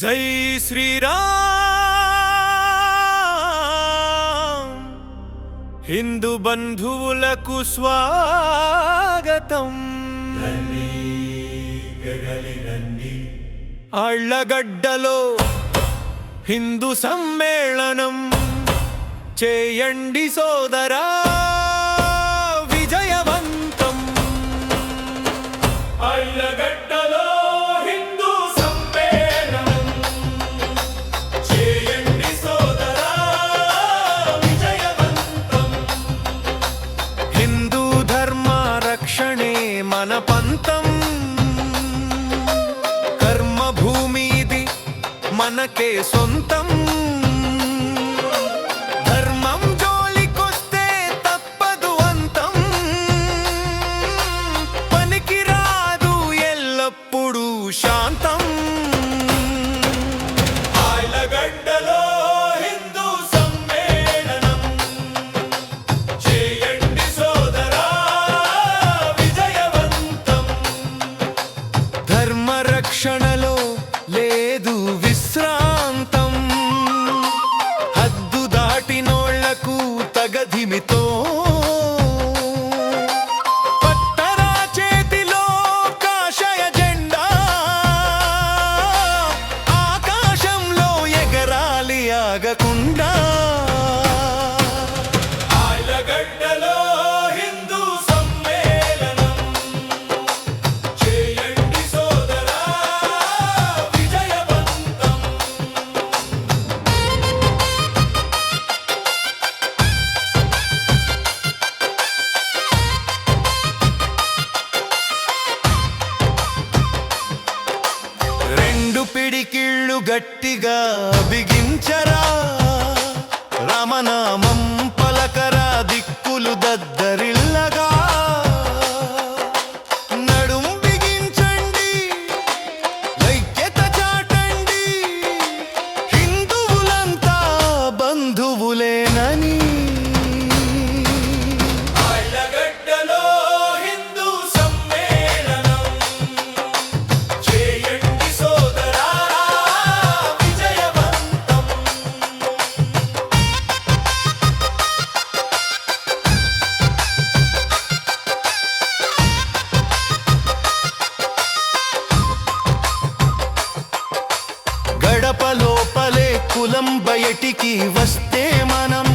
జై శ్రీరామ్. హిందూ బంధువులకు స్వాగతం. అళ్ళగడ్డలో హిందూ సమ్మేళనం. చేయండి సోదరా. మన పంతం. కర్మభూమిది మనకే సొంత. లేదు విశ్రాంతం. హద్దు దాటినోళ్ళకు తగధిమితో పిడికిళ్ళు గట్టిగా బిగించరా? రామనామం పలకరా దిక్కులు దద్దరి కులం బయటికి వస్తే మనం